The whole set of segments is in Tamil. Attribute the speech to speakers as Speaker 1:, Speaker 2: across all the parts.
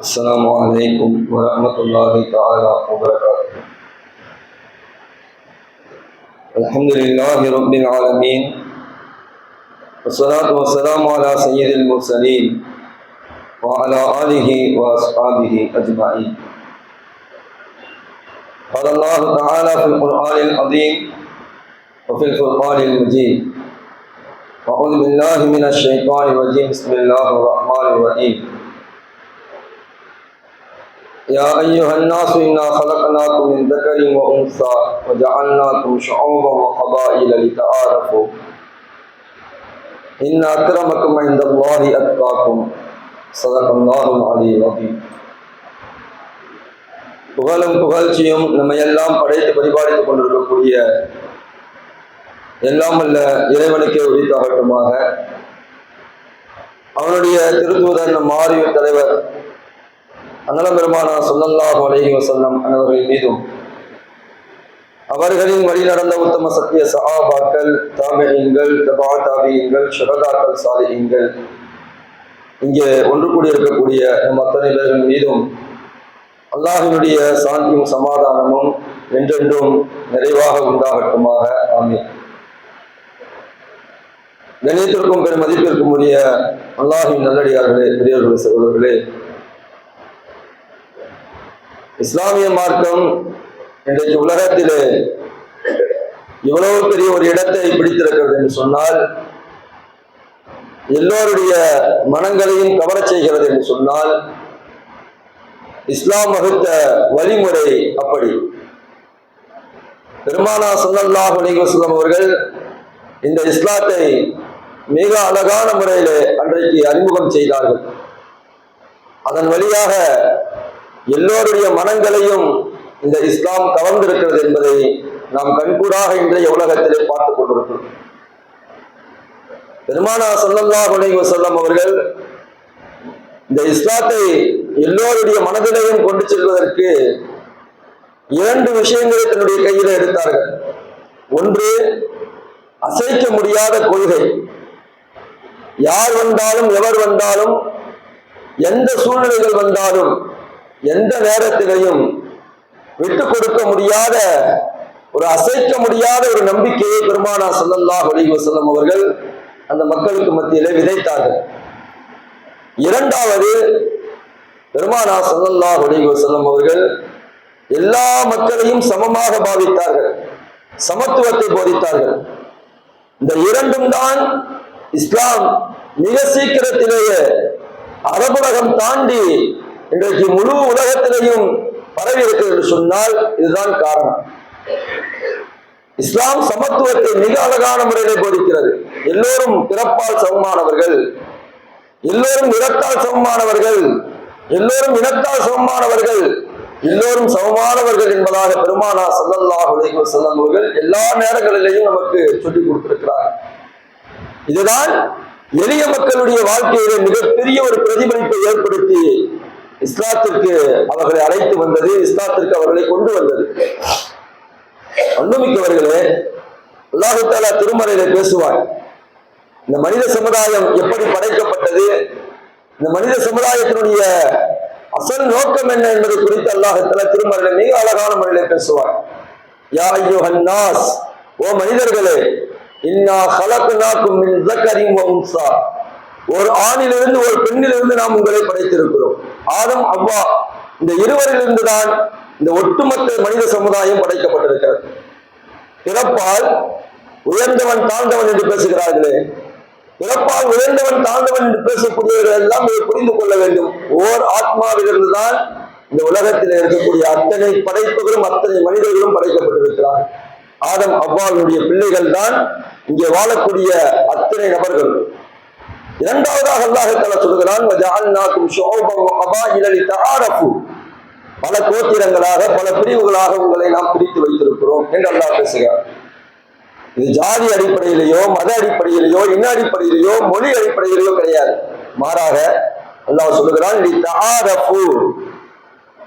Speaker 1: السلام عليكم ورحمة الله تعالى وبركاته. الحمد لله رب العالمين. والصلاة والسلام على سيد المرسلين وعلى آله وأصحابه أجمعين. قال الله تعالى في القرآن العظيم وفي الفرقان المجيد. أعوذ بالله من الشيطان الرجيم. بسم الله الرحمن الرحيم. يا أيها الناس إنا خلقناكم من ذكر وأنثى وجعلناكم شعوبا وقبائل لتعارفوا إن أكرمكم عند الله أتقاكم صدق الله العلي العظيم புகழும் புகழ்ச்சியும் நம்ம எல்லாம் படைத்து பரிபாலித்துக் கொண்டிருக்கக்கூடிய எல்லாம் அல்ல இறைவனுக்கே உரித்தாகட்டுமாக அவனுடைய திருத்தூதன் நம் மாறிய தலைவர் அன்னல பெருமானா சொல்லல்லாஹு அலைஹி வசல்லம் அன்னவர்கள் மீதும் அவர்களின் வழி நடந்த உத்தம சத்திய சஹாபாக்கள் தாமியங்கள் தபா தாபியங்கள் ஷுகதாக்கள் சாதியங்கள் இங்கே ஒன்று கூடியிருக்கக்கூடிய நம் அத்தனை பேர்கள் மீதும் அல்லாஹினுடைய சாந்தியும் சமாதானமும் என்றென்றும் நிறைவாக உண்டாகட்டுமாக. ஆமீன். கணியத்திற்கும் பெரும் மதிப்பிற்கும் உரிய அல்லாஹின் நல்லடியார்களே பெரியவர்களே சகோதரர்களே இஸ்லாமிய மார்க்கம் இன்றைக்கு உலகத்திலே இவ்வளவு பெரிய ஒரு இடத்தை பிடித்திருக்கிறது என்று சொன்னால் எல்லோருடைய மனங்களையும் கவர செய்கிறது என்று சொன்னால் இஸ்லாம் வகுத்த வழிமுறை அப்படி. பெருமானா சல்லல்லாஹ் அலிவசல்லம் அவர்கள் இந்த இஸ்லாத்தை மிக அழகான முறையில் அன்றைக்கு அறிமுகம் செய்தார்கள். அதன் வழியாக எல்லோருடைய மனங்களையும் இந்த இஸ்லாம் கவர்ந்திருக்கிறது என்பதை நாம் கண்கூடாக இன்றைய உலகத்திலே பார்த்துக் கொண்டிருக்கிறோம். பெருமானா சல்லல்லா அலைஹி செல்லம் அவர்கள் இந்த இஸ்லாத்தை எல்லோருடைய மனதிலையும் கொண்டு செல்வதற்கு இரண்டு விஷயங்களை தன்னுடைய கையில் எடுத்தார்கள். ஒன்று அசைக்க முடியாத கொள்கை. யார் வந்தாலும் எவர் வந்தாலும் எந்த சூழ்நிலைகள் வந்தாலும் எந்த நேரத்திலையும் விட்டு கொடுக்க முடியாத ஒரு அசைக்க முடியாத ஒரு நம்பிக்கையை பெருமானா சொல்லல்லா ஒளிவு வஸல்லம் அவர்கள் அந்த மக்களுக்கு மத்தியிலே விதைத்தார்கள். இரண்டாவது பெருமானா சொல்லல்லா ஒளிவு வஸல்லம் அவர்கள் எல்லா மக்களையும் சமமாக பாவித்தார்கள். சமத்துவத்தை போதித்தார்கள். இந்த இரண்டும் தான் இஸ்லாம் மிக சீக்கிரத்திலேயே அரபுலகம் தாண்டி இன்றைக்கு முழு உலகத்திலையும் பரவி இருக்கிறது என்று சொன்னால் இதுதான் காரணம். இஸ்லாம் சமத்துவத்தை மிக அழகான முறையிலே போதிக்கிறது. எல்லோரும் பிறப்பால் சமமானவர்கள் எல்லோரும் நிறத்தால் சமமானவர்கள் எல்லோரும் இனத்தால் சமமானவர்கள் எல்லோரும் சமமானவர்கள் என்பதாக பெருமானா சல்லல்லாஹ் உலக அவர்கள் எல்லா நேரங்களிலேயும் நமக்கு சொல்லிக் கொடுத்திருக்கிறார். இதுதான் எளிய மக்களுடைய வாழ்க்கையிலே மிகப்பெரிய ஒரு பிரதிபலிப்பை ஏற்படுத்தி இஸ்லாத்திற்கு அவர்களை அழைத்து வந்தது இஸ்லாத்திற்கு அவர்களை கொண்டு வந்தது. அன்புமிக்கவர்களே அல்லாஹு திருமறையில பேசுவார். இந்த மனித சமுதாயம் எப்படி படைக்கப்பட்டது? இந்த மனித சமுதாயத்தினுடைய அசல் நோக்கம் என்ன என்பது குறித்து அல்லாஹத்துல திருமறையில மிக அழகான முறையில பேசுவார். யா ஐயோ ஹன்னாஸ் ஓ மனிதர்களே இன்னா ஹலக்குனாக்கும் மின் ஜக்கரின் ஒரு ஆணிலிருந்து ஒரு பெண்ணிலிருந்து நாம் உங்களை படைத்திருக்கிறோம். ஆதம் அவ்வா இந்த இருவரிலிருந்து தான் இந்த ஒட்டுமொத்த மனித சமுதாயம் படைக்கப்பட்டிருக்கிறது. பிறப்பால் உயர்ந்தவன் தாழ்ந்தவன் என்று பேசுகிறார்களே. பிறப்பால் உயர்ந்தவன் தாழ்ந்தவன் என்று பேசக்கூடியவர்கள் எல்லாம் இதை புரிந்து கொள்ள வேண்டும். ஓர் ஆத்மாவிலிருந்து தான் இந்த உலகத்தில் இருக்கக்கூடிய அத்தனை படைப்புகளும் அத்தனை மனிதர்களும் படைக்கப்பட்டிருக்கிறார் ஆதம் அவ்வாளுடைய பிள்ளைகள் தான் இங்கே வாழக்கூடிய அத்தனை நபர்கள். இரண்டாவதாக அல்லாஹத்தால சொல்கிறான் பல கோத்திரங்களாக பல பிரிவுகளாக உங்களை நாம் பிரித்து வைத்திருக்கிறோம் என்று அல்லாஹ் பேசுகிறார் இது ஜாதி அடிப்படையிலேயோ மத அடிப்படையிலேயோ இன அடிப்படையிலேயோ மொழி அடிப்படையிலேயோ கிடையாது. மாறாக அல்லாஹ் சொல்லுகிறான்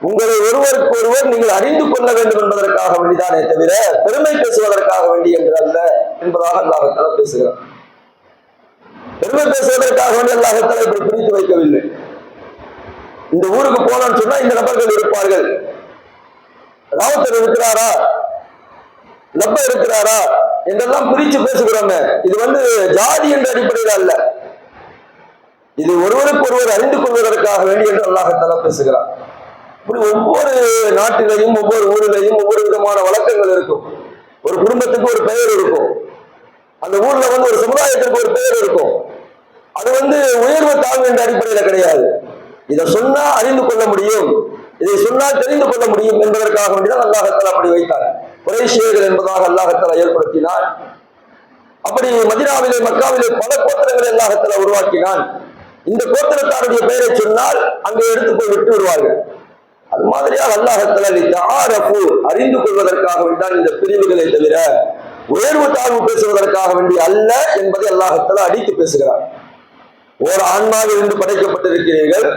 Speaker 1: உங்களை ஒருவருக்கு ஒருவர் நீங்கள் அறிந்து கொள்ள வேண்டும் என்பதற்காக வேண்டிதானே தவிர பெருமை பேசுவதற்காக வேண்டி என்று அல்ல என்பதாக அல்லாஹ் பேசுகிறார் பெருமை பேசுவதற்காக வந்து அல்லாஹத்தால இப்படி பிரித்து வைக்கவில்லை. இந்த ஊருக்கு போனோம்னு சொன்னா இந்த நபர்கள் இருப்பார்கள். ராவத்தர் இருக்கிறாரா? லப்ப இருக்கிறாரா? என்றெல்லாம் பிரிச்சு பேசுகிறோமே. இது வந்து ஜாதி என்ற அடிப்படையில் அல்ல. இது ஒருவருக்கு ஒருவர் அறிந்து கொள்வதற்காக வேண்டி என்று அல்லாஹத்தாலா பேசுகிறார் இப்படி ஒவ்வொரு நாட்டிலையும் ஒவ்வொரு ஊரிலையும் ஒவ்வொரு விதமான வழக்கங்கள் இருக்கும். ஒரு குடும்பத்துக்கு ஒரு பெயர் இருக்கும். அந்த ஊர்ல வந்து ஒரு சமுதாயத்திற்கு ஒரு பெயர் இருக்கும். அது வந்து உயர்வு தாழ்வு என்ற அடிப்படையில் கிடையாது. இதை சொன்னா அறிந்து கொள்ள முடியும். இதை சொன்னால் தெரிந்து கொள்ள முடியும் என்பதற்காக வேண்டிதான் அல்லாஹத்தால் அப்படி வைத்தார். குறைஷியர்கள் என்பதாக அல்லாஹத்தாலா ஏற்படுத்தினார் அப்படி மதினாவிலே மக்காவிலே பல கோத்திரங்களை அல்லாஹத்தாலா உருவாக்கினான். இந்த கோத்திரத்தாருடைய பெயரை சொன்னால் அங்கே எடுத்து போய் விட்டு விடுவார்கள். அது மாதிரியாக அல்லாஹத்தாலா அறிந்து கொள்வதற்காக வேண்டாம் இந்த பிரிவுகளை தவிர உயர்வு தாழ்வு பேசுவதற்காக வேண்டிய அல்ல என்பதை அல்லாஹத்தாலா அடித்து பேசுகிறார். ஓர் ஆன்மாவில் இருந்து படைக்கப்பட்டிருக்கிறீர்கள்.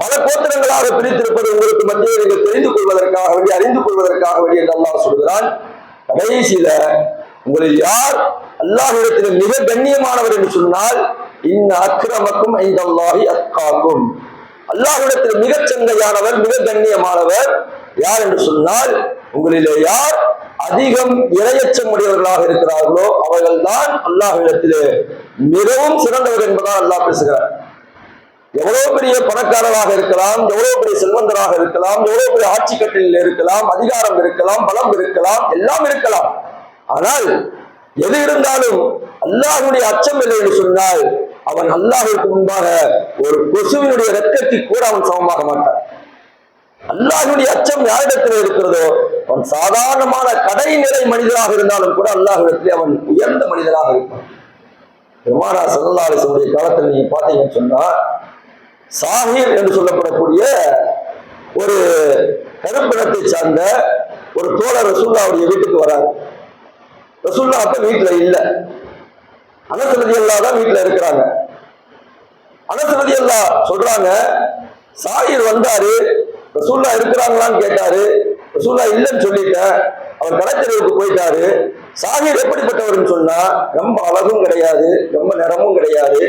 Speaker 1: பல கோத்திரங்களாக பிரித்திருப்பது உங்களுக்கு மத்தியில் நீங்கள் தெரிந்து கொள்வதற்காக வேண்டி அறிந்து கொள்வதற்காக வேண்டி என்று அல்லாஹ் சொல்கிறான். கடைசியில உங்களில் யார் அல்லாஹிடத்தில் மிக கண்ணியமானவர் என்று சொன்னால் இந்த அக்கிரமக்கும் ஐந்து அல்லாஹி அக்காக்கும் அல்லாஹிடத்தில் மிகச் சந்தையானவர் மிக கண்ணியமானவர் யார் என்று சொன்னால் உங்களிலே யார் அதிகம் இரையச்சம் உடையவர்களாக இருக்கிறார்களோ அவர்கள்தான் அல்லாஹ் அல்லாஹிடத்திலே மிகவும் சிறந்தவர் என்பதால் அல்லாஹ் பேசுகிறார். எவ்வளவு பெரிய பணக்காரராக இருக்கலாம் எவ்வளவு பெரிய செல்வந்தராக இருக்கலாம் எவ்வளவு பெரிய ஆட்சி கட்டிலில் இருக்கலாம் அதிகாரம் இருக்கலாம் பலம் இருக்கலாம் எல்லாம் இருக்கலாம். ஆனால் எது இருந்தாலும் அல்லாஹுடைய அச்சம் இல்லை என்று சொன்னால் அவன் அல்லாஹிற்கு முன்பாக ஒரு கொசுவினுடைய ரத்தத்தை கூட அவன் சமமாக மாட்டான். அல்லாஹுடைய அச்சம் யாரிடத்தில் இருக்கிறதோ அவன் சாதாரணமான கடை நிலை மனிதராக இருந்தாலும் கூட அல்லாஹிடத்தில் அவன் உயர்ந்த மனிதராக இருப்பான். பெருமானா சல்லாசனுடைய காலத்தில் நீங்க பார்த்தீங்கன்னு சொன்னா சாஹிர் என்று சொல்லப்படக்கூடிய ஒரு கருப்பினத்தை சார்ந்த ஒரு தோழர் ரசூல்லாவுடைய வீட்டுக்கு வராரு. ரசூல்லா அப்ப வீட்டுல இல்லை. அனசரதி அல்லா தான் வீட்டுல இருக்கிறாங்க. அனசரதி அல்லா சொல்றாங்க சாஹிர் வந்தாரு ரசூல்லா இருக்கிறாங்களான்னு கேட்டாரு ரசூல்லா இல்லைன்னு சொல்லிட்டேன் அவர் கடற்கரைக்கு போயிட்டாரு சாஹிர் எப்படிப்பட்டவர்னு சொன்னா ரொம்ப அழகும் கிடையாது ரொம்ப நிறமும் கிடையாது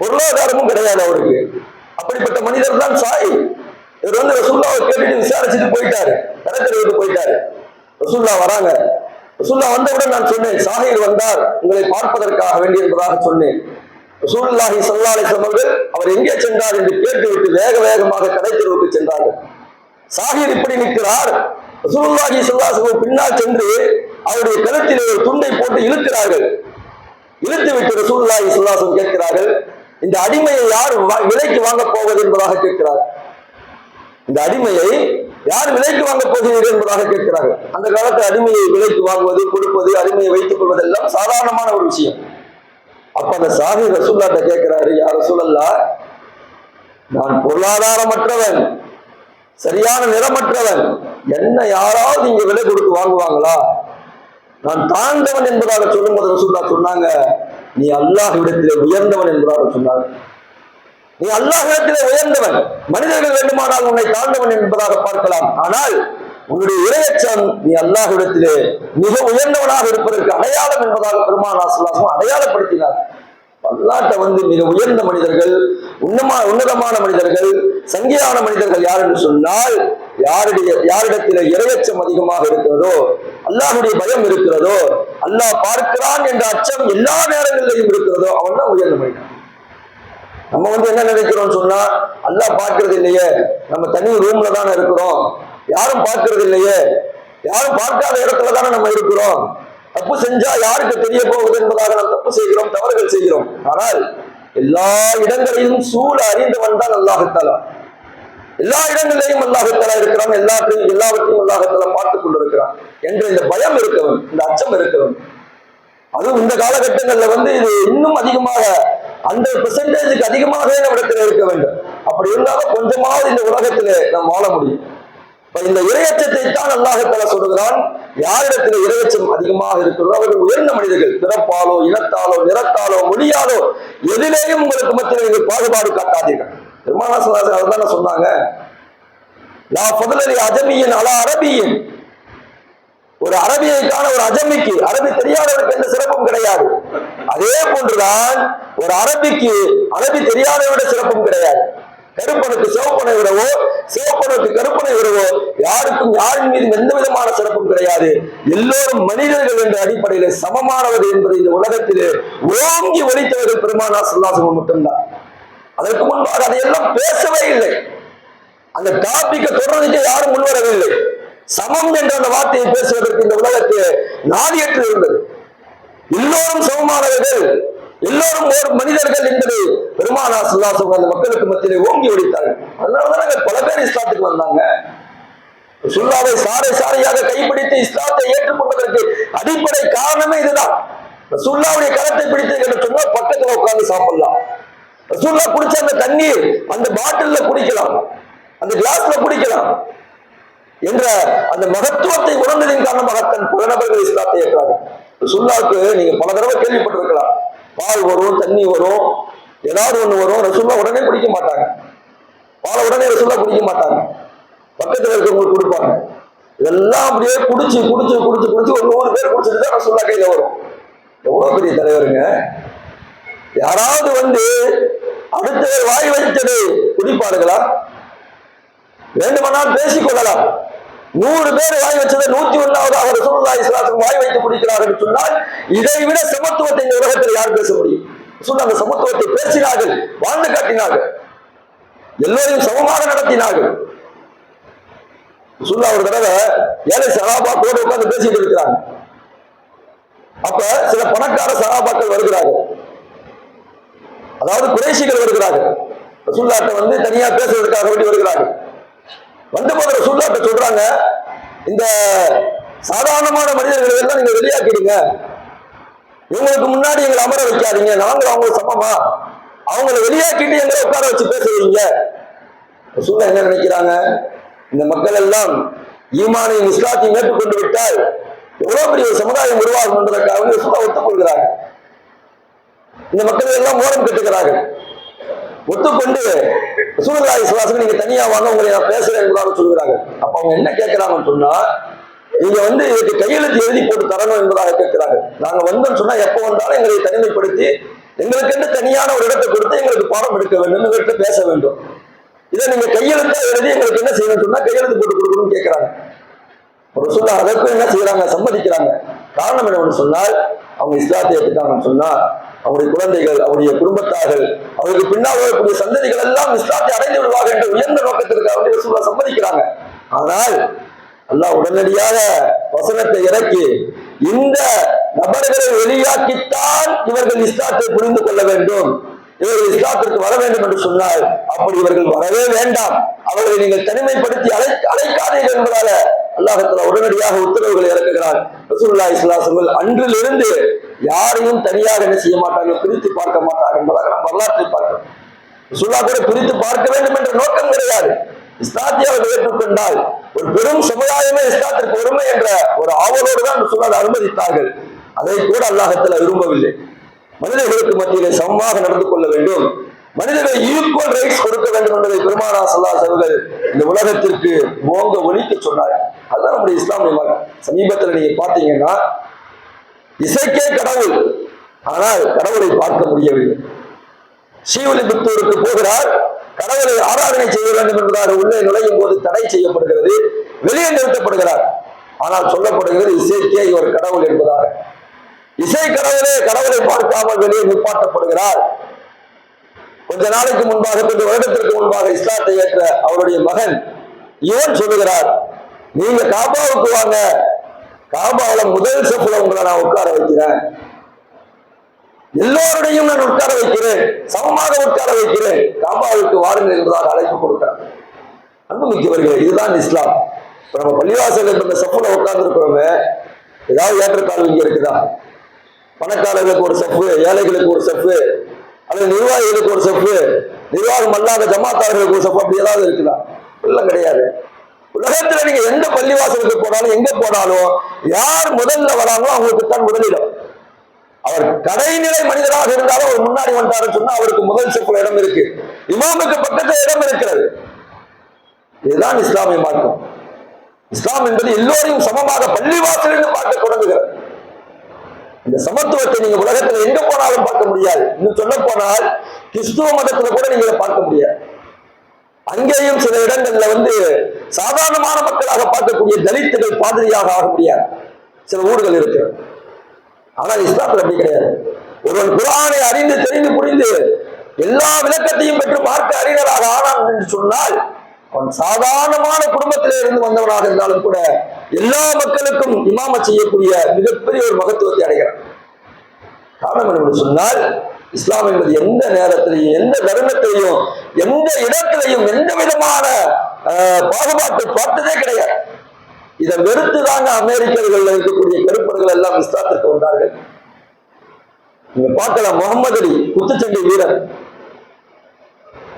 Speaker 1: பொருளாதாரமும் கிடையாது அவருக்கு. அப்படிப்பட்ட மனிதர் தான் சாய் இவர் வந்து ரசுல்லாவை கேட்டுட்டு விசாரிச்சுட்டு போயிட்டாரு. கடற்கரைக்கு போயிட்டாரு. ரசுல்லா வராங்க. ரசுல்லா வந்தவுடன் நான் சொன்னேன் சாஹிர் வந்தார் உங்களை பார்ப்பதற்காக வேண்டி என்பதாக சொன்னேன். ரசூல்லாஹி சல்லாலை அலைஹி அவர்கள் அவர் எங்கே சென்றார் என்று கேட்டுவிட்டு வேக வேகமாக கடைத்தெருவுக்கு சென்றார்கள். சாஹிர் இப்படி நிற்கிறார். ரசூல்லாஹி சல்லாசு பின்னால் சென்று அவருடைய கழுத்திலே ஒரு துண்டை போட்டு இழுக்கிறார்கள். இழுத்து விட்டு ரசூலுல்லாஹி சுல்லாசம் கேட்கிறார்கள் இந்த அடிமையை யார் விலைக்கு வாங்க போவது என்பதாக கேட்கிறார். இந்த அடிமையை யார் விலைக்கு வாங்க போகிறீர்கள் என்பதாக கேட்கிறார்கள். அந்த காலத்து அடிமையை விலைக்கு வாங்குவது கொடுப்பது அடிமையை வைத்துக் கொள்வதெல்லாம் சாதாரணமான ஒரு விஷயம். அப்ப அந்த சாஹி ரசூல்லாட்ட கேட்கிறாரு யார் ரசூலல்லா நான் பொருளாதாரமற்றவன் சரியான நிறமற்றவன் என்ன யாராவது இங்க விலை கொடுத்து வாங்குவாங்களா? நான் தாழ்ந்தவன் என்பதாக சொல்லும்போது ரசூல்லா சொன்னாங்க நீ அல்லாஹ் இடத்திலே உயர்ந்தவன் என்பதாக சொன்னார் நீ அல்லாஹ் இடத்திலே உயர்ந்தவன் மனிதர்கள் வேண்டுமானால் உன்னை தாழ்ந்தவன் என்பதாக பார்க்கலாம். ஆனால் உன்னுடைய இரையச்சம் நீ அல்லாஹ்விடத்திலே மிக உயர்ந்தவனாக இருப்பதற்கு அடையாளம் என்பதாக பெருமான் சொல்லாசம் அடையாளப்படுத்தினார். பல்லாட்டை வந்து மிக உயர்ந்த மனிதர்கள் உன்னமா உன்னதமான மனிதர்கள் சங்கியான மனிதர்கள் யார் என்று சொன்னால் யாருடைய யாரிடத்தில இரையச்சம் அதிகமாக இருக்கிறதோ அல்லாஹுடைய பயம் இருக்கிறதோ அல்லாஹ் பார்க்கிறான் என்ற அச்சம் எல்லா நேரங்களிலையும் இருக்கிறதோ அவன் தான் உயர்ந்த மனிதன். நம்ம வந்து என்ன நினைக்கிறோம் சொன்னா அல்லாஹ் பார்க்கறது இல்லையே நம்ம தனி ரூம்ல தானே இருக்கிறோம். யாரும் பார்க்கறது இல்லையே யாரும் பார்க்காத இடத்துல தானே நம்ம இருக்கிறோம். தப்பு செஞ்சா யாருக்கு தெரிய போகுது என்பதாக நாம் தப்பு செய்கிறோம் தவறுகள் செய்கிறோம். ஆனால் எல்லா இடங்களிலும் சூழ அறிந்தவன் தான் அல்லாஹத்தாலா எல்லா இடங்களிலையும் அல்லாஹத்தாலா இருக்கிறான். எல்லாத்தையும் எல்லாவற்றையும் அல்லாஹத்தாலா பார்த்துக் கொண்டிருக்கிறான். என்ற இந்த பயம் இருக்கவன் இந்த அச்சம் இருக்கவன் அதுவும் இந்த காலகட்டங்கள்ல வந்து இது இன்னும் அதிகமாக அந்த பெர்சன்டேஜுக்கு அதிகமாகவே நம்மிடத்தில் இருக்க வேண்டும். அப்படி இருந்தாலும் கொஞ்சமாவது இந்த உலகத்திலே நாம் வாழ முடியும். இப்ப இந்த இரையச்சத்தை தான் அல்லாஹத்தல சொல்லுகிறான். யாரிடத்தில் இரையச்சம் அதிகமாக இருக்கிறதோ அவர்கள் உயர்ந்த மனிதர்கள் பிறப்பாலோ இனத்தாலோ நிறத்தாலோ மொழியாலோ எதிலேயும் உங்களுக்கு மத்தியில் நீங்கள் பாகுபாடு காட்டாதீர்கள். பெருமானா அதை தானே சொன்னாங்க. நான் புதலறி அஜமியின் அலா அரபியின். ஒரு அரபியைக்கான ஒரு அஜமிக்கு அரபி தெரியாதவனுக்கு எந்த சிறப்பும் கிடையாது. அதே போன்றுதான் ஒரு அரபிக்கு அரபி தெரியாதவனோட சிறப்பும் கிடையாது. கருப்பனுக்கு சிவப்பனை விடவோ சிவப்பனுக்கு கருப்பனை விடவோ யாருக்கும் யாரின் மீது எந்த விதமான சிறப்பும் கிடையாது. எல்லோரும் மனிதர்கள் என்ற அடிப்படையில் சமமானவர் என்பது இந்த உலகத்திலே ஓங்கி ஒழித்தவர்கள் பெருமானா சுல்லாசகம் மட்டும்தான். அதற்கு முன்பாக அதையெல்லாம் பேசவே இல்லை. அந்த டாபிக்கை தொடர்ந்துட்டு யாரும் முன்வரவில்லை. சமம் என்ற அந்த வார்த்தையை பேசுவதற்கு இந்த உலகத்தில் நாடியற்று இருந்தது. எல்லோரும் சமமானவர்கள் எல்லோரும் ஒரு மனிதர்கள் என்பது பெருமானா சுல்லாசம் அந்த மக்களுக்கு மத்தியிலே ஓங்கி ஒழித்தார்கள். அதனாலதான் பல பேர் இஸ்லாத்துக்கு வந்தாங்க. சுல்லாவை சாரை சாரையாக கைப்பிடித்து இஸ்லாத்தை ஏற்றுக்கொண்டதற்கு அடிப்படை காரணமே இதுதான். சுல்லாவுடைய கலத்தை பிடித்து என்று சொன்னா பக்கத்துல உட்கார்ந்து சாப்பிடலாம். ரசூல்லா குடிச்ச அந்த தண்ணீர் அந்த பாட்டில்ல குடிக்கலாம். அந்த கிளாஸ்ல குடிக்கலாம். என்ற அந்த மகத்துவத்தை உணர்ந்ததின் காரணமாக தன் புலநபர்கள் இஸ்லாத்தை ஏற்றார்கள். ரசூல்லாவுக்கு நீங்க பல தடவை கேள்விப்பட்டிருக்கலாம். பால் வரும் தண்ணி வரும் ஏதாவது ஒண்ணு வரும் ரசூல்லா உடனே குடிக்க மாட்டாங்க. பாலை உடனே ரசூல்லா குடிக்க மாட்டாங்க. பக்கத்துல இருக்கவங்களுக்கு கொடுப்பாங்க. இதெல்லாம் அப்படியே குடிச்சு குடிச்சு குடிச்சு குடிச்சு ஒரு நூறு பேர் குடிச்சிட்டு தான் ரசூல்லா கையில வரும். எவ்வளவு பெரிய தலைவருங்க? யாராவது வந்து அடுத்தவர் வாய் வைத்தது குடிப்பாடுகளா? வேண்டுமானால் பேசிக்கொள்ளலாம். நூறு பேர் வாய் வச்சதை நூத்தி ஒன்னாவதாக ரசூலுல்லா இஸ்லாத்துக்கு வாய் வைத்து குடிக்கிறார்கள் சொன்னால் இதை விட சமத்துவத்தை இந்த உலகத்தில் யார் பேச முடியும்? ரசூல் அந்த சமத்துவத்தை பேசினார்கள் வாழ்ந்து காட்டினார்கள். எல்லோரையும் சமமாக நடத்தினார்கள். சுல்லா ஒரு தடவை ஏழை சகாபா கூட உட்கார்ந்து பேசிட்டு இருக்கிறாங்க. அப்ப சில பணக்கார சகாபாக்கள் வருகிறார்கள். அதாவது குறைசிகள் வருகிறார்கள். ரசூல்லாட்ட வந்து தனியா பேசுவதற்காக வேண்டி வருகிறார்கள். வந்த போது ரசூல்லாட்ட சொல்றாங்க இந்த சாதாரணமான மனிதர்களை எல்லாம் நீங்க வெளியாக்கிடுங்க. இவங்களுக்கு முன்னாடி எங்களை அமர வைக்காதீங்க நாங்கள் அவங்க சமமா? அவங்களை வெளியாக்கிட்டு எங்களை உட்கார வச்சு பேச ரசூல்லா என்ன நினைக்கிறாங்க? இந்த மக்கள் எல்லாம் ஈமானையும் இஸ்லாத்தையும் ஏற்றுக்கொண்டு விட்டால் எவ்வளவு பெரிய ஒரு சமுதாயம் உருவாகும் என்பதற்காக ரசூல்லா ஒத்துக்கொள்கிறார்கள். இந்த மக்கள் எல்லாம் ஓரம் கட்டுகிறார்கள். ஒத்துக்கொண்டு சூழ்நிலை சுவாசம் நீங்க தனியா வாங்க உங்களை நான் பேசுறேன் என்பதாக சொல்கிறார்கள். அப்ப அவங்க என்ன கேட்கிறாங்கன்னு சொன்னா நீங்க வந்து இதுக்கு கையெழுத்து எழுதி போட்டு தரணும் என்பதாக கேட்கிறார்கள். நாங்க வந்தோம்னு சொன்னா எப்ப வந்தாலும் எங்களை தனிமைப்படுத்தி எங்களுக்கு தனியான ஒரு இடத்தை கொடுத்து எங்களுக்கு பாடம் எடுக்க வேண்டும் எங்கள்கிட்ட பேச வேண்டும். இதை நீங்க கையெழுத்தா எழுதி எங்களுக்கு என்ன செய்யணும் சொன்னா கையெழுத்து போட்டு கொடுக்கணும்னு கேட்கிறாங்க. ஒரு சொல்ல அதற்கும் என்ன செய்யறாங்க சம்மதிக்கிறாங்க. காரணம் என்னவென்று சொன்னால் அவங்க இஸ்லாத்தை ஏற்றுட்டாங்கன்னு சொன்னா அவருடைய குழந்தைகள் அவருடைய குடும்பத்தார்கள் அவருக்கு பின்னால் வரக்கூடிய சந்ததிகள் எல்லாம் இஸ்லாத்தை அடைந்து விடுவாங்க என்ற உயர்ந்த நோக்கத்திற்கு அவருடைய ரசூல்லா சம்மதிக்கிறாங்க. ஆனால் அல்லாஹ் உடனடியாக வசனத்தை இறக்கி இந்த நபர்களை வெளியாக்கித்தான் இவர்கள் இஸ்லாத்தை புரிந்து கொள்ள வேண்டும். இவர்கள் இஸ்லாத்திற்கு வர வேண்டும் என்று சொன்னால் அப்படி இவர்கள் வரவே வேண்டாம். அவர்களை நீங்கள் தனிமைப்படுத்தி அழை அழைக்காதீர்கள் என்பதால அல்லாஹத்துல உடனடியாக உத்தரவுகளை இறக்குகிறார் ரசூல்லா இஸ்லாசங்கள் அன்றிலிருந்து யாரையும் தனியாக என்ன செய்ய மாட்டாங்க? பிரித்து பார்க்க மாட்டார் என்பதாக நாம் வரலாற்றை பார்க்கிறோம். ரசூல்லா கூட பிரித்து பார்க்க வேண்டும் என்ற நோக்கம் கிடையாது. இஸ்லாத்திய அவர் ஏற்றுக்கொண்டால் ஒரு பெரும் சமுதாயமே இஸ்லாத்திற்கு வறுமை என்ற ஒரு ஆவலோடு தான் ரசூல்லா அனுமதித்தார்கள். அதை கூட அல்லாஹத்துல விரும்பவில்லை. மனிதர்களுக்கு மத்தியிலே சமமாக நடந்து கொள்ள வேண்டும். மனிதர்கள் ஈக்குவல் ரைட்ஸ் கொடுக்க வேண்டும் என்பதை பெருமானா சல்லா அவர்கள் இந்த உலகத்திற்கு ஓங்க ஒழிக்க சொன்னார். அதுதான் நம்முடைய இஸ்லாமிய மதம் சமீபத்தில் நீங்க பார்த்தீங்கன்னா இசைக்கே கடவுள். ஆனால் கடவுளை பார்க்க முடியவில்லை. ஸ்ரீவலிபுத்தூருக்கு போகிறார். கடவுளை ஆராதனை செய்ய வேண்டும் என்பதாக உள்ளே நுழையும் போது தடை செய்யப்படுகிறது. வெளியே நிறுத்தப்படுகிறார். ஆனால் சொல்லப்படுகிறது இசைக்கே இவர் கடவுள் என்பதாக இசை கடவுளே கடவுளை பார்க்காமல் வெளியே நிப்பாட்டப்படுகிறார். கொஞ்ச நாளைக்கு முன்பாக கொஞ்சம் வருடத்திற்கு முன்பாக இஸ்லாத்தை ஏற்ற அவருடைய மகன் இவன் சொல்லுகிறார்? நீங்க காபாவுக்கு வாங்க. காபாவில முதல் செப்புல உங்களை நான் உட்கார வைக்கிறேன். எல்லோருடையும் நான் உட்கார வைக்கிறேன். சமமாக உட்கார வைக்கிறேன். காபாவுக்கு வாருங்கள் என்பதாக அழைப்பு கொடுக்கிறார். அன்புமிக்கவர்களே இதுதான் இஸ்லாம். இப்ப நம்ம பள்ளிவாசல் என்ற செப்புல உட்கார்ந்து இருக்கிறோமே ஏதாவது ஏற்றத்தாழ்வு இங்க இருக்குதா? பணக்காரர்களுக்கு ஒரு செப்பு ஏழைகளுக்கு ஒரு செப்பு அல்லது நிர்வாகிகளுக்கு ஒரு சொப்பு. நிர்வாகம் அல்லாத ஜமாத்தாளர்களுக்கு ஒரு சொப்பு. அப்படி ஏதாவது இருக்குதா? எல்லாம் கிடையாது. உலகத்துல நீங்க எந்த பள்ளிவாசலுக்கு போனாலும் எங்க போனாலும் யார் முதல்ல வராங்களோ அவங்களுக்கு தான் முதலிடம். அவர் கடைநிலை மனிதராக இருந்தாலும் அவர் முன்னாடி வந்தாருன்னு சொன்னா அவருக்கு முதல் செப்புல இடம் இருக்கு. இமாமுக்கு பக்கத்துல இடம் இருக்கிறது. இதுதான் இஸ்லாமிய மார்க்கம். இஸ்லாம் என்பது எல்லோரையும் சமமாக பள்ளிவாசலிருந்து பார்க்க தொடங்குகிறது. இந்த சமத்துவத்தை நீங்க உலகத்துல எங்க போனாலும் பார்க்க முடியாது. இன்னும் சொல்ல போனால் கிறிஸ்துவ மதத்துல கூட நீங்க பார்க்க முடியாது. அங்கேயும் சில இடங்கள்ல வந்து சாதாரணமான மக்களாக பார்க்கக்கூடிய தலித்துகள் பாதிரியாக ஆக முடியாது. சில ஊர்கள் இருக்கு ஆனால் இஸ்லாத்தில் அப்படி கிடையாது. ஒருவன் குரானை அறிந்து தெரிந்து புரிந்து எல்லா விளக்கத்தையும் பெற்று பார்க்க அறிஞராக ஆனான் என்று சொன்னால் சாதாரணமான குடும்பத்திலே இருந்து வந்தவனாக இருந்தாலும் கூட எல்லா மக்களுக்கும் இமாம செய்யக்கூடிய மிகப்பெரிய ஒரு மகத்துவத்தை அடைகிறான். காரணம் என்று சொன்னால் இஸ்லாம் என்பது எந்த நேரத்திலையும் எந்த தருணத்திலையும் எந்த இடத்திலையும் எந்த விதமான ஆஹ், பாகுபாட்டை பார்த்ததே கிடையாது. இதை வெறுத்து தாங்க அமெரிக்கர்கள் இருக்கக்கூடிய கருப்பர்கள் எல்லாம் இஸ்லாத்திற்கு வந்தார்கள். நீங்க பார்க்கலாம் முகமது அலி குத்துச்சண்டை வீரர்.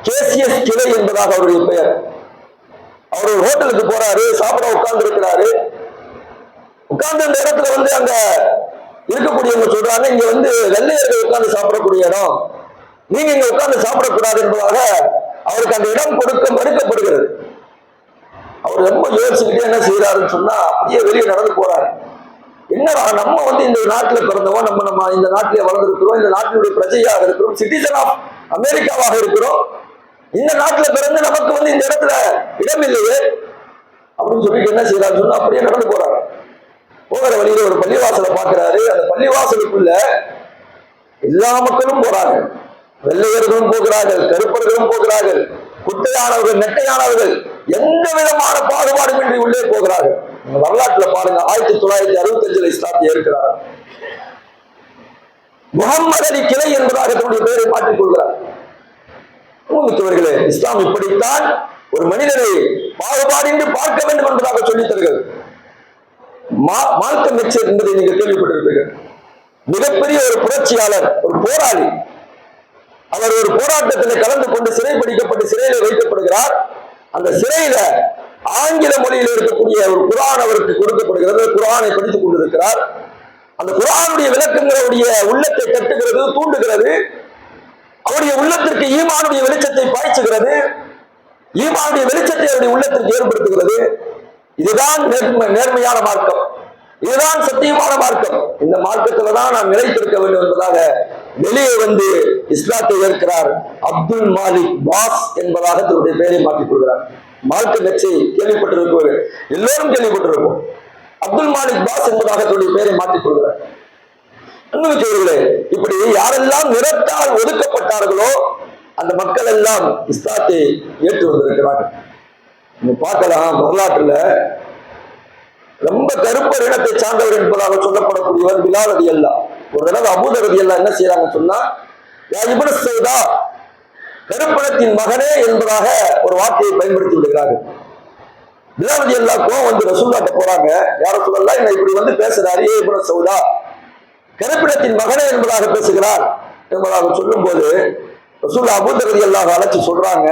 Speaker 1: கேசிஎஸ் கிளை என்பதாக அவருடைய பெயர். அவர் ஒரு ஹோட்டலுக்கு போறாரு சாப்பிட உட்கார்ந்து இருக்கிறாரு உட்கார்ந்து அந்த இடத்துல வந்து அங்க இருக்கக்கூடியவங்க சொல்றாங்க இங்க வந்து வெள்ளையர்கள் உட்கார்ந்து சாப்பிடக்கூடிய இடம். நீங்க இங்க உட்கார்ந்து சாப்பிடக்கூடாது என்பதாக அவருக்கு அந்த இடம் கொடுக்க மறுக்கப்படுகிறது. அவர் ரொம்ப யோசிச்சுக்கிட்டே என்ன செய்யறாருன்னு சொன்னா அப்படியே வெளியே நடந்து போறாரு. என்னடா நம்ம வந்து இந்த நாட்டுல பிறந்தவோ நம்ம நம்ம இந்த நாட்டிலே வளர்ந்திருக்கிறோம் இந்த நாட்டினுடைய பிரஜையாக இருக்கிறோம் சிட்டிசன் ஆஃப் அமெரிக்காவாக இருக்கிறோம். இந்த நாட்டுல பிறந்து நமக்கு வந்து இந்த இடத்துல இடம் இல்லையே? அப்படின்னு சொல்லிட்டு என்ன செய்யறாரு சொன்னா அப்படியே நடந்து போறாரு போகிற வழியில ஒரு பள்ளிவாசலை பாக்குறாரு அந்த பள்ளிவாசலுக்குள்ள எல்லா மக்களும் போறாங்க. வெள்ளையர்களும் போகிறார்கள் கருப்பர்களும் போகிறார்கள் குட்டையானவர்கள் நெட்டையானவர்கள் எந்த விதமான பாகுபாடுமின்றி உள்ளே போகிறார்கள். வரலாற்றுல பாருங்க ஆயிரத்தி தொள்ளாயிரத்தி அறுபத்தி அஞ்சுல இஸ்லாத்தை ஏற்கிறார். முகம்மது அலி கிளை என்பதாக தன்னுடைய பெயரை மாற்றிக் கொள்கிறார். மிக்கவர்களே இஸ்லாம் இப்படித்தான் ஒரு மனிதரை பாகுபாடின்றி பார்க்க வேண்டும் என்பதாக சொல்லித் தருகிறது. மா- மால்கம் என்பதை நீங்கள் கேள்விப்பட்டிருப்பீர்கள். மிகப்பெரிய ஒரு புரட்சியாளர் ஒரு போராளி. அவர் ஒரு போராட்டத்தில் கலந்து கொண்டு சிறைப்பிடிக்கப்பட்டு சிறையில் வைக்கப்படுகிறார். அந்த சிறையில ஆங்கில மொழியில் இருக்கக்கூடிய ஒரு குரான் அவருக்கு கொடுக்கப்படுகிறது. குரானை படித்துக் கொண்டிருக்கிறார். அந்த குரானுடைய விளக்கங்களுடைய உள்ளத்தை கட்டுகிறது தூண்டுகிறது. அவருடைய உள்ளத்திற்கு ஈமானுடைய வெளிச்சத்தை பாய்ச்சுகிறது. ஈமானுடைய வெளிச்சத்தை அவருடைய உள்ளத்திற்கு ஏற்படுத்துகிறது. இதுதான் நேர்மையான மார்க்கம். இதுதான் சத்தியமான மார்க்கம். இந்த மார்க்கத்துல தான் நாம் நிலைத்திருக்க வேண்டும் என்பதாக வெளியே வந்து இஸ்லாத்தை ஏற்கிறார் அப்துல் மாலிக் பாஸ் என்பதாக தன்னுடைய பெயரை மாற்றிக் கொள்கிறார். மார்க்க நெச்சை கேள்விப்பட்டிருப்பவர். எல்லோரும் கேள்விப்பட்டிருப்போம். அப்துல் மாலிக் பாஸ் என்பதாக தன்னுடைய பெயரை மாற்றிக் கொள்கிறார். அன்புமிக்கவர்களே இப்படி யாரெல்லாம் நிறத்தால் ஒதுக்கப்பட்டார்களோ அந்த மக்கள் எல்லாம் இஸ்லாத்தை ஏற்று வந்திருக்கிறார்கள். நீங்க பார்க்கலாம் வரலாற்றுல ரொம்ப கருப்பர் இனத்தை சார்ந்தவர் என்பதாக சொல்லப்படக்கூடியவர் பிலால் ரதி அல்லா ஒரு தடவை அபூத ரதி அல்லா என்ன செய்யறாங்க சொன்னா யா இப்னு சௌதா மகனே என்பதாக ஒரு வார்த்தையை பயன்படுத்தி விடுகிறார்கள். பிலால் ரதி அல்லா கோவம் வந்து ரசூல்லாட்ட போறாங்க. யார சொல்லலாம் என்ன இப்படி வந்து பேசுறாரு? ஏ சௌதா கருப்பிடத்தின் மகனே என்பதாக பேசுகிறார் என்பதாக சொல்லும்போது ரசூல்லா அபூதரதி எல்லாம் அழைச்சி சொல்றாங்க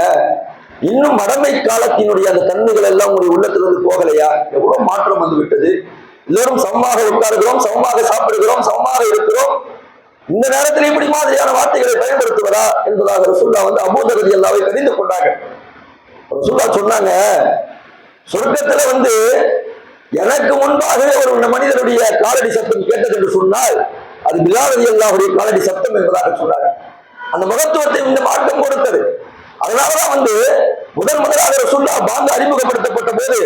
Speaker 1: இன்னும் மடமை காலத்தினுடைய அந்த தன்மைகள் எல்லாம் உங்களுடைய உள்ளத்திலிருந்து போகலையா? எவ்வளவு மாற்றம் வந்து விட்டது. எல்லோரும் சமமாக உட்காருகிறோம் சமமாக சாப்பிடுகிறோம் சமமாக இருக்கிறோம். இந்த நேரத்தில் இப்படி மாதிரியான வார்த்தைகளை பயன்படுத்துவதா? என்பதாக ரசூல்லா வந்து அபூதரதி எல்லாவை தெரிந்து கொண்டாங்க. ரசூல்லா சொன்னாங்க சொர்க்கத்துல வந்து எனக்கு முன்பாகவே ஒரு மனிதனுடைய காலடி சத்தம் கேட்டது என்று சொன்னால் அது பிலாவதி அல்லாவுடைய காலடி சத்தம் என்பதாக சொன்னார். அந்த மகத்துவத்தை இந்த மார்க்கம் கொடுத்தது. அதனாலதான் வந்து முதன் முதலாக ரசூல்லா பாங்க அறிமுகப்படுத்தப்பட்ட போது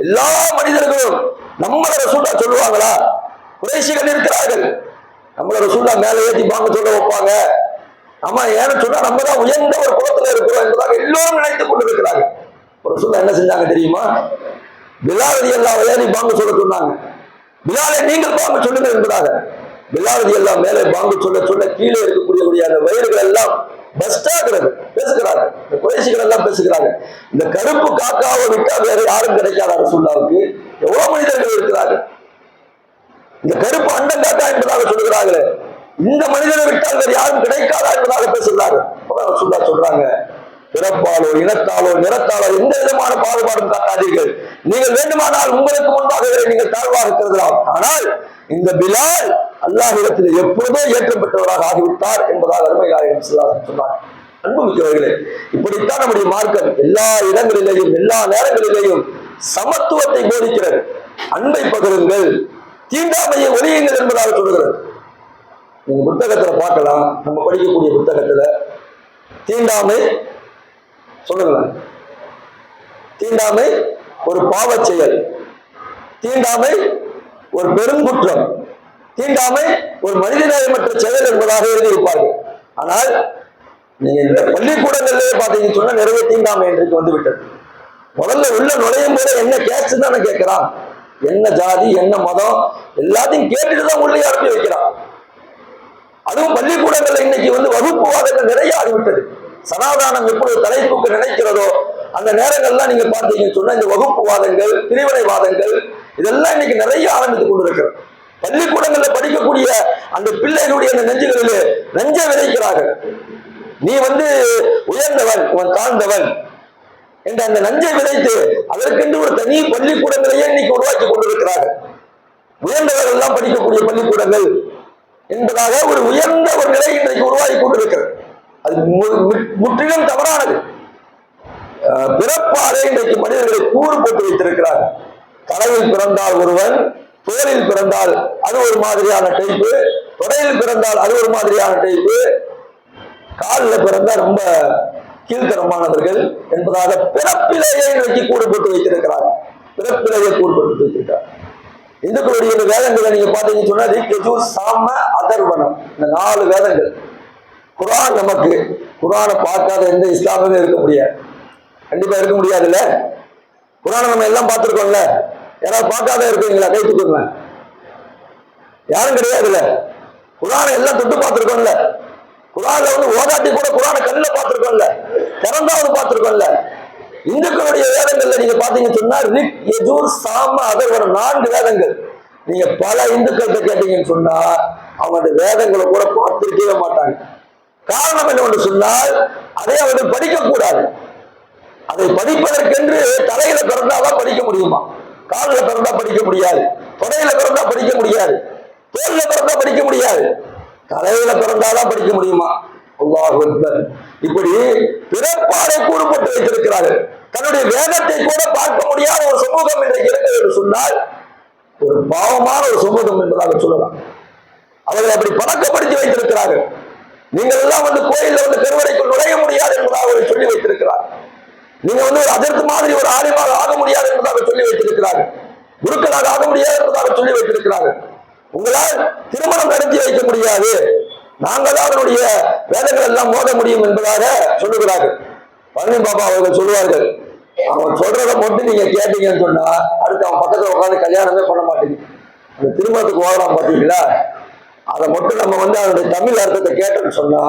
Speaker 1: எல்லா மனிதர்களும் நம்மள ரசூல்லா சொல்லுவாங்களா? குறைசிகள் இருக்கிறார்கள். நம்மள ரசூல்லா மேலே ஏற்றி பாங்க சொல்ல வைப்பாங்க. ஆமா ஏன்னு சொன்னா நம்ம தான் உயர்ந்த ஒரு குளத்துல இருக்கிறோம் என்பதாக எல்லோரும் நினைத்துக் கொண்டிருக்கிறாங்க ஒரு சொல்ல என்ன செஞ்சாங்க தெரியுமா? பிலாவதி எல்லாம் ஏறி பாங்கு சொல்ல சொன்னாங்க? பிலாலை நீங்கள் பாங்க சொல்லுங்கள் என்பதாக. பிலாவதி எல்லாம் மேலே பாங்கு சொல்ல சொல்ல கீழே இருக்கக்கூடிய அந்த வயிறுகள் எல்லாம் பெஸ்டாகிறது பேசுகிறாங்க இந்த குறைசிகள் எல்லாம் பேசுகிறாங்க இந்த கருப்பு காக்காவை விட்டா வேற யாரும் கிடைக்காத அரசுல்லாவுக்கு. எவ்வளவு மனிதர்கள் இருக்கிறாங்க இந்த கருப்பு அந்த காக்கா என்பதாக சொல்லுகிறார்களே. இந்த மனிதனை விட்டால் வேறு யாரும் கிடைக்காதா என்பதாக பேசுகிறார்கள். அப்பதான் சொல்றாங்க பிறப்பாலோ இனத்தாலோ நிறத்தாலோ எந்த விதமான பாகுபாடும் காட்டாதீர்கள். நீங்கள் வேண்டுமானால் உங்களுக்கு முன்பாகவே நீங்கள் தாழ்வாக கருதலாம். ஆனால் இந்த பிலால் அல்லாஹிடத்தில் எப்பொழுதோ ஏற்றப்பட்டவராக ஆகிவிட்டார் என்பதாக அருமை சொன்னார். அன்பு சொன்னார் இப்படித்தான் நம்முடைய மார்க்கம் எல்லா இடங்களிலேயும் எல்லா நேரங்களிலேயும் சமத்துவத்தை போதிக்கிறது. அன்பை பகிருங்கள் தீண்டாமையை ஒழியுங்கள் என்பதாக சொல்கிறது. நீங்க புத்தகத்துல பார்க்கலாம். நம்ம படிக்கக்கூடிய புத்தகத்துல தீண்டாமை சொல்லுங்களேன். தீண்டாமை ஒரு பாவ செயல் தீண்டாமை ஒரு பெருங்குற்றம் தீண்டாமை ஒரு மனிதநேயமற்ற செயல் என்பதாக எழுதியிருப்பார்கள். ஆனால் நீங்க இந்த பள்ளிக்கூடங்கள்லயே பாத்தீங்கன்னு சொன்னா நிறைய தீண்டாமை இன்றைக்கு வந்து விட்டது முதல்ல உள்ள நுழையும் போது என்ன கேஸ்ட் தானே கேட்கிறான். என்ன ஜாதி என்ன மதம் எல்லாத்தையும் கேட்டுட்டு தான் உள்ளே அனுப்பி வைக்கிறான். அதுவும் பள்ளிக்கூடங்கள்ல இன்னைக்கு வந்து வகுப்புவாதங்கள் நிறைய ஆகிவிட்டது. சனாதானம் எப்பொழுது தலை தூக்க நினைக்கிறதோ அந்த நேரங்கள்லாம் நீங்க பார்த்தீங்கன்னு சொன்னா இந்த வகுப்புவாதங்கள் பிரிவினைவாதங்கள் இதெல்லாம் இன்னைக்கு நிறைய ஆரம்பித்துக் கொண்டிருக்கிறது. பள்ளிக்கூடங்கள்ல படிக்கக்கூடிய அந்த பிள்ளைகளுடைய அந்த நெஞ்சுகளிலே நெஞ்ச விதைக்கிறார்கள். நீ வந்து உயர்ந்தவன் உன் தாழ்ந்தவன் என்ற அந்த நஞ்சை விதைத்து அதற்கென்று ஒரு தனி பள்ளிக்கூடங்களையே இன்னைக்கு உருவாக்கி கொண்டிருக்கிறார்கள். உயர்ந்தவர்கள் எல்லாம் படிக்கக்கூடிய பள்ளிக்கூடங்கள் என்பதாக ஒரு உயர்ந்த ஒரு நிலை இன்றைக்கு உருவாகி கொண்டிருக்கிறது. அது மு- மு- முற்றிலும் தவறானது. பிறப்பாலே இன்றைக்கு மனிதர்களை கூறு போட்டு வைத்திருக்கிறார். தலையில் பிறந்தால் ஒருவன் தோலில் பிறந்தால் அது ஒரு மாதிரியான டைப்பு தொடையில் பிறந்தால் அது ஒரு மாதிரியான டைப்பு காலில் பிறந்தால் ரொம்ப கீழ்த்தரமானவர்கள் என்பதாக பிறப்பிலேயே இன்றைக்கு கூடு போட்டு வைத்திருக்கிறார். பிறப்பிலேயே கூடு போட்டு வைத்திருக்கிறார். இந்துக்களுடைய வேதங்களை நீங்க பாத்தீங்கன்னு சொன்னா சாம அதர்வனம். இந்த நாலு வேதங்கள். குரான் நமக்கு குரானை பார்க்காத எந்த இஸ்லாமுமே இருக்க முடியாது. கண்டிப்பா இருக்க முடியாதுல்ல? குரானை நம்ம எல்லாம் பார்த்துருக்கோம்ல? யாராவது பார்க்காத இருக்கீங்களா கை தூக்குங்க. யாரும் கிடையாதுல்ல? குரானை எல்லாம் தொட்டு பார்த்துருக்கோம்ல? குரான்ல வந்து ஓதாட்டி கூட குரானை பார்த்துருக்கோம்ல? பார்த்திருக்கோம்ல திறந்தாவது பார்த்துருக்கோம்ல? இந்துக்களுடைய வேதங்கள்ல நீங்க பாத்தீங்கன்னு சொன்னா ரிக் யஜூர் சாம அதர்வனம் நான்கு வேதங்கள். நீங்க பல இந்துக்கள்கிட்ட கேட்டீங்கன்னு சொன்னா அவங்க அந்த வேதங்களை கூட பார்த்திருக்கவே மாட்டாங்க. காரணம் என்னவென்று சொன்னால் அதை அவர்கள் படிக்கக்கூடாது. அதை படிப்பதற்கென்று தலையில பிறந்தாதான் படிக்க முடியுமா? காலில் பிறந்தா படிக்க முடியாது. தொடையில பிறந்தா படிக்க முடியாது. தோல்ல பிறந்தா படிக்க முடியாது. தலையில பிறந்தாதான் படிக்க முடியுமா? அல்லாஹ் இப்படி பிறப்பாடை கூறுபட்டு வைத்திருக்கிறார்கள். தன்னுடைய வேதத்தை கூட பார்க்க முடியாத ஒரு சமூகம் இன்றைக்கு இருக்கிறது என்று சொன்னால் ஒரு பாவமான ஒரு சமூகம் என்பதாக சொல்லலாம். அவர்கள் அப்படி பழக்கப்படுத்தி வைத்திருக்கிறார்கள். நீங்கள் எல்லாம் வந்து கோயில்ல வந்து கருவறைக்குள் நுழைய முடியாது என்பதாக அவர்கள் சொல்லி வைத்திருக்கிறார். நீங்க வந்து ஒரு அதற்கு மாதிரி ஒரு ஆலிமாக ஆக முடியாது என்பதாக சொல்லி வைத்திருக்கிறார். குருக்களாக ஆக முடியாது என்பதாக சொல்லி வைத்திருக்கிறார். உங்களால் திருமணம் நடத்தி வைக்க முடியாது. நாங்கள் தான் அவருடைய வேதங்கள் எல்லாம் மோத முடியும் என்பதாக சொல்லுகிறார்கள். பழனி பாபா அவர்கள் சொல்லுவார்கள் அவன் சொல்றத மட்டும் நீங்க கேட்டீங்கன்னு சொன்னா அடுத்து அவன் பக்கத்துல உட்காந்து கல்யாணமே பண்ண மாட்டீங்க அந்த திருமணத்துக்கு ஓடுறான் பாத்தீங்களா? அதை மட்டும் நம்ம வந்து அதனுடைய தமிழ் அர்த்தத்தை கேட்டோம்னு சொன்னா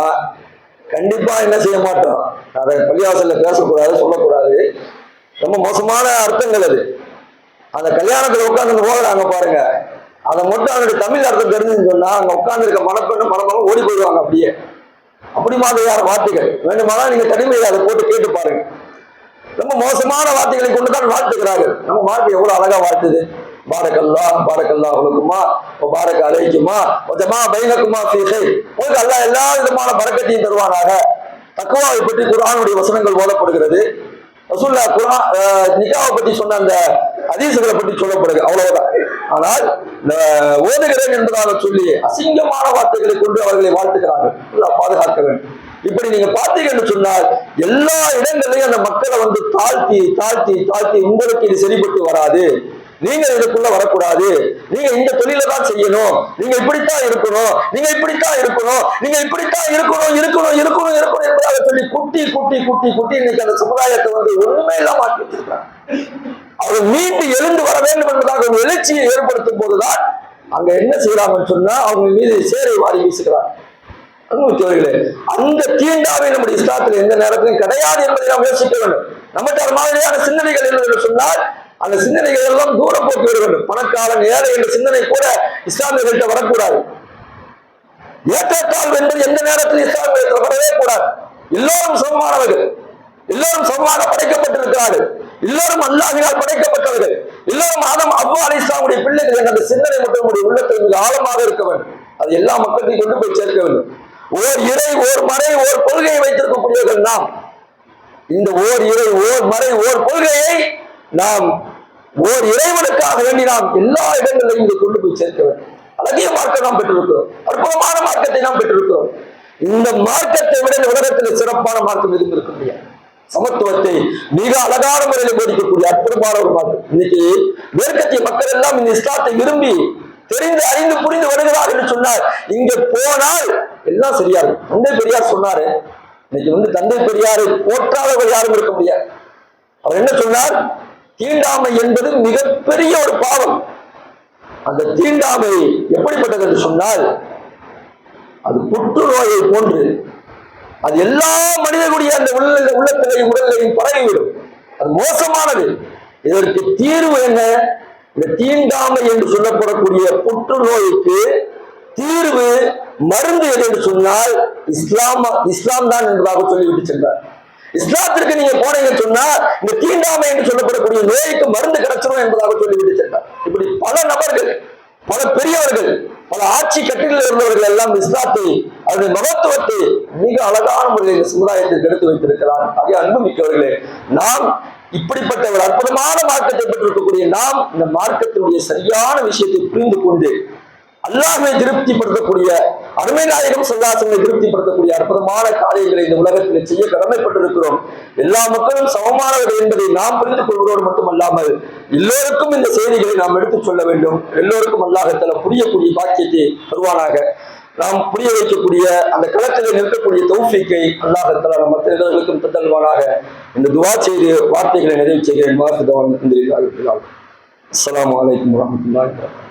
Speaker 1: கண்டிப்பா என்ன செய்ய மாட்டோம். அதை பள்ளிவாசல்ல பேசக்கூடாது சொல்லக்கூடாது. ரொம்ப மோசமான அர்த்தங்கள் அது. அந்த கல்யாணத்துல உட்காந்து போகிறாங்க பாருங்க. அதை மட்டும் அதனுடைய தமிழ் அர்த்தம் தெரிஞ்சுன்னு சொன்னா அங்க உட்காந்துருக்க மனப்பெண்ணு ஓடி போயிடுவாங்க அப்படியே. அப்படி மாதிரியான வார்த்தைகள்? வேண்டுமானால் நீங்க தனிமையில் அதை போட்டு கேட்டு பாருங்க. ரொம்ப மோசமான வார்த்தைகளை கொண்டு தான் வாழ்த்துக்கிறார்கள் நம்ம வாழ்க்கை எவ்வளவு அழகா வாழ்த்துது. பாரக்கல்லா பாரக்கல்லா உனக்குமா பாரக்க அழைக்குமா கொஞ்சமா பைனக்குமா சீசை உங்களுக்கு அல்லா எல்லா விதமான பறக்கத்தையும் தருவானாக. தக்குவாவை பற்றி குரானுடைய வசனங்கள் ஓதப்படுகிறது ரசூல்லா குரான் நிகாவை பற்றி சொன்ன அந்த அதீசுகளை பற்றி சொல்லப்படுது அவ்வளவுதான். ஆனால் இந்த ஓதுகிறேன் என்பதாக சொல்லி அசிங்கமான வார்த்தைகளை கொண்டு அவர்களை வாழ்த்துக்கிறார்கள் பாதுகாக்க வேண்டும். இப்படி நீங்க பார்த்தீங்கன்னு சொன்னால் எல்லா இடங்களையும் அந்த மக்களை வந்து தாழ்த்தி தாழ்த்தி தாழ்த்தி உங்களுக்கு இது சரிப்பட்டு வராது. நீங்க இதுக்குள்ள வரக்கூடாது. நீங்க இந்த தொழில தான் செய்யணும். நீங்க இப்படித்தான் இருக்கணும். நீங்க இப்படித்தான் இருக்கணும். நீங்க இப்படித்தான் இருக்கணும் இருக்கணும் இருக்கணும் இருக்கணும் என்பதாக சொல்லி குட்டி குட்டி குட்டி குட்டி இன்னைக்கு அந்த சமுதாயத்தை வந்து ஒண்ணுமே இல்லாம ஆக்கி வச்சிருக்காங்க அவர் மீண்டு எழுந்து வர வேண்டும் என்பதாக ஒரு எழுச்சியை ஏற்படுத்தும் போதுதான் அங்க என்ன செய்யறாங்கன்னு சொன்னா அவங்க மீது சேரை வாரி வீசுகிறார். அன்புக்குரியவர்களே, அந்த தீண்டாவை நம்முடைய இஸ்லாத்தில் எந்த நேரத்திலும் கிடையாது என்பதை நாம் யோசிக்க வேண்டும். நம்மகிட்ட அது மாதிரியான சிந்தனைகள் என்று சொன்னால் அந்த சிந்தனைகள் எல்லாம் தூரம் போட்டு விட வேண்டும். பணக்காரன் ஏழை என்ற சிந்தனை கூட இஸ்லாமியர்கள்ட்ட வரக்கூடாது. ஏற்றத்தாழ்வு என்பது எந்த நேரத்தில் இஸ்லாமியத்தில் வரவே கூடாது. எல்லோரும் சமமானவர்கள். எல்லோரும் சமமாக படைக்கப்பட்டிருக்கிறார்கள். எல்லோரும் அல்லாஹினால் படைக்கப்பட்டவர்கள். எல்லோரும் ஆதம் அவ்வா அலி இஸ்லாமுடைய பிள்ளைகள் என்ற அந்த சிந்தனை மட்டும் நம்முடைய உள்ளத்தில் மிக ஆழமாக இருக்க வேண்டும். அது எல்லா மக்களையும் கொண்டு போய் சேர்க்க வேண்டும். ஓர் இறை ஓர் மறை ஓர் கொள்கையை வைத்திருக்கக்கூடியவர்கள் நாம். இந்த ஓர் இறை ஓர் மறை ஓர் கொள்கையை நாம் ஓர் இறைவனுக்காக வேண்டி நாம் எல்லா இடங்களிலும் இங்கே கொண்டு போய் சேர்க்க வேண்டும் அழகிய மார்க்கம் நாம் பெற்றிருக்கிறோம். அற்புதமான மார்க்கத்தை நாம் பெற்றிருக்கிறோம். இந்த மார்க்கத்தை விட இந்த உலகத்தில் சிறப்பான மார்க்கம் எதுவும் இருக்க முடியாது. சமத்துவத்தை மிக அழகான முறையில் போதிக்கக்கூடிய அற்புதமான ஒரு மார்க்கம். இன்னைக்கு மேற்கத்திய மக்கள் எல்லாம் இந்த இஸ்லாத்தை விரும்பி தெரிந்து அறிந்து புரிந்து வருகிறார் என்று சொன்னார் இங்க போனால் எல்லாம் சரியா இருக்கும் தந்தை பெரியார் சொன்னாரு இன்னைக்கு வந்து தந்தை பெரியாரை போற்றாதவர் யாரும் இருக்க முடியாது. அவர் என்ன சொன்னார்? தீண்டாமை என்பது மிகப்பெரிய ஒரு பாவம். அந்த தீண்டாமை எப்படிப்பட்டது என்று சொன்னால் அது புற்றுநோயை போன்று அது எல்லா மனிதனுடைய அந்த உள்ள உள்ளத்திலையும் உடலையும் பரவிவிடும். அது மோசமானது. இதற்கு தீர்வு என்ன? இந்த தீண்டாமை என்று சொல்லப்படக்கூடிய புற்றுநோய்க்கு தீர்வு மருந்து எது என்று சொன்னால் இஸ்லாம் இஸ்லாம் தான் என்பதாக சொல்லிவிட்டு சென்றார். இஸ்லாத்திற்கு நீங்க போனீங்கன்னு சொன்னா இந்த தீண்டாமை என்று சொல்லப்படக்கூடிய நோய்க்கு மருந்து கிடைச்சிடும் என்பதாக சொல்லிவிட்டு சென்றார். இப்படி பல நபர்கள் பல பெரியவர்கள் பல ஆட்சி கட்டிலில் இருந்தவர்கள் எல்லாம் இஸ்லாத்தை அதனுடைய மகத்துவத்தை மிக அழகான முறையில் இந்த சமுதாயத்திற்கு எடுத்து வைத்திருக்கிறார். அன்பு அன்புமிக்கவர்களே நாம் இப்படிப்பட்ட ஒரு அற்புதமான மார்க்கத்தை பெற்றிருக்கக்கூடிய நாம் இந்த மார்க்கத்தினுடைய சரியான விஷயத்தை புரிந்து கொண்டு அல்லாஹ்வை திருப்திப்படுத்தக்கூடிய அருமை நாயகம் திருப்திப்படுத்தக்கூடிய அற்புதமான காரியங்களை இந்த உலகத்தில் செய்ய கடமைப்பட்டிருக்கிறோம். எல்லா மக்களும் சமமானவர்கள் என்பதை நாம் புரிந்து கொள்வதோடு மட்டுமல்லாமல் எல்லோருக்கும் இந்த செய்திகளை நாம் எடுத்துச் சொல்ல வேண்டும். எல்லோருக்கும் அல்லாஹத்தில் புரியக்கூடிய பாக்கியத்தை தருவானாக. நாம் புரிய வைக்கக்கூடிய அந்த களத்தில் நிற்கக்கூடிய தௌஃபிக்கை அல்லாஹத்தில் நம் மற்ற இடங்களுக்கும் தத்தல்வானாக இந்த துவா செய்து வார்த்தைகளை நிறைவு செய்கிறேன். மார்க்கு தவான் அஸ்ஸலாமு வலைக்கம் வரஹ்மத்துல்லாஹி